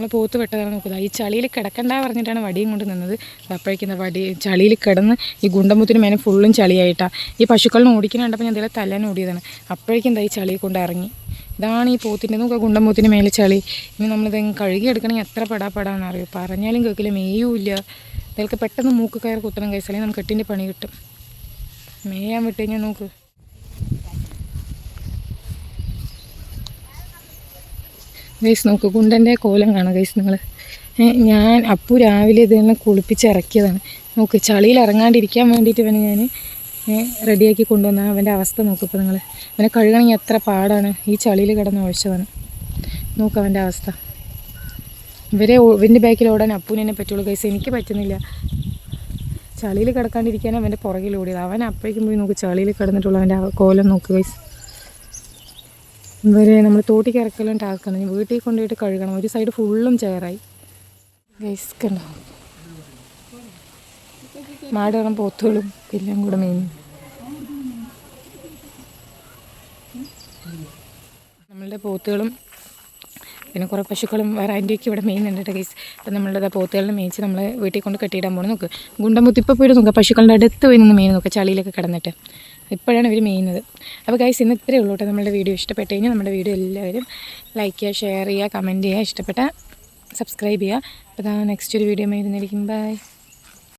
നമ്മൾ പോത്ത് വെട്ടതാണ് നോക്കുന്നത്. ഈ ചളിയിൽ കിടക്കണ്ട പറഞ്ഞിട്ടാണ് വടിയും കൊണ്ട് നിന്നത്. അപ്പോഴേക്കുന്ന വടി ചളിയിൽ കിടന്ന് ഈ ഗുണ്ടമ്പുത്തിന് മേനെ ഫുള്ളും ചളിയായിട്ടാണ് ഈ പശുക്കളിനെ ഓടിക്കുന്ന കണ്ടപ്പോൾ ഞാൻ ഇതിലെ തല്ലാൻ ഓടിയതാണ്. അപ്പോഴേക്കും എന്താ ഈ ചളി കൊണ്ട് ഇറങ്ങി. ഇതാണ് ഈ പോത്തിന്റെ നോക്കുക ഗുണ്ടമ്പൂത്തിന് മേലെ ചളി. ഇനി നമ്മളിത് കഴുകി എടുക്കണമെങ്കിൽ എത്ര പെടാപ്പെടാന്ന് അറിയോ? പറഞ്ഞാലും കേൾക്കില്ല മേയൂല്ല ഇതൊക്കെ പെട്ടെന്ന് മൂക്ക് കയറി കുത്തണം കഴിച്ചാലേ നമുക്ക് എട്ടിന്റെ പണി കിട്ടും. മേയാൻ വിട്ട് കഴിഞ്ഞാൽ നോക്ക്. ഗൈസ് നമുക്ക് കുണ്ടന്റെ കോലം കാണാം ഗൈസ് നിങ്ങൾ ഞാൻ അപ്പു രാവിലെ ഇത് തന്നെ കുളിപ്പിച്ച് ഇറക്കിയതാണ് നോക്ക് ചളിയിൽ ഇറങ്ങാണ്ടിരിക്കാൻ വേണ്ടിയിട്ട് ഇവനെ ഞാൻ റെഡിയാക്കി കൊണ്ടുവന്ന അവന്റെ അവസ്ഥ നോക്കിപ്പോൾ നിങ്ങൾ അവനെ കഴുകണമെങ്കിൽ എത്ര പാടാണ് ഈ ചളിയിൽ കിടന്ന് ഒഴിച്ചതാണ് നോക്ക് അവന്റെ അവസ്ഥ. ഇവരെ ഇവന്റെ ബാക്കിൽ ഓടാൻ അപ്പുവിനെ പറ്റുള്ളൂ ഗൈസ് എനിക്ക് പറ്റുന്നില്ല. ചളിയിൽ കിടക്കാണ്ടിരിക്കാൻ അവന്റെ പുറകിൽ ഓടിയത്. അവൻ അപ്പോഴേക്കും പോയി നോക്ക് ചളിയിൽ കിടന്നിട്ടുള്ള അവന്റെ കോലം നോക്ക് ഗൈസ് ഇവരെ നമ്മൾ തോട്ടിക്ക് ഇറക്കലും ടാസ്ക്കാണ് ഇനി വീട്ടിൽ കൊണ്ടുപോയിട്ട് കഴുകണം. ഒരു സൈഡ് ഫുള്ളും ചെയറായി ഗൈസ് കണ്ടോ? മാടുകളും പോത്തുകളും എല്ലാം കൂടെ മെയിൻ നമ്മളുടെ പോത്തുകളും പിന്നെ കുറേ പശുക്കളും വേറെ അതിന്റെയൊക്കെ ഇവിടെ കേട്ടോ ഗൈസ് അപ്പം നമ്മളുടെ പോത്തുകളിൽ മേയിച്ച് നമ്മൾ വീട്ടിൽ കൊണ്ട് കെട്ടിയിടാൻ പോകണം നോക്ക്. ഗുണ്ടമുത്തിപ്പോൾ പോയിട്ട് നോക്കുക പശുക്കളുടെ അടുത്ത് പോയി നിന്ന് മെയിൻ നോക്കുക ചളിയിലൊക്കെ കിടന്നിട്ട്. ഇപ്പോഴാണ് ഇവർ മെയ്യുന്നത് അപ്പോൾ ഗൈസ് ഇന്ന് ഇത്രയേ ഉള്ളൂ നമ്മുടെ വീഡിയോ. ഇഷ്ടപ്പെട്ട് കഴിഞ്ഞാൽ നമ്മുടെ വീഡിയോ എല്ലാവരും ലൈക്ക് ചെയ്യുക ഷെയർ ചെയ്യുക കമന്റ് ചെയ്യുക ഇഷ്ടപ്പെട്ട സബ്സ്ക്രൈബ് ചെയ്യുക. അപ്പോൾ നെക്സ്റ്റ് ഒരു വീഡിയോ ആയിരുന്നിരിക്കും ബൈ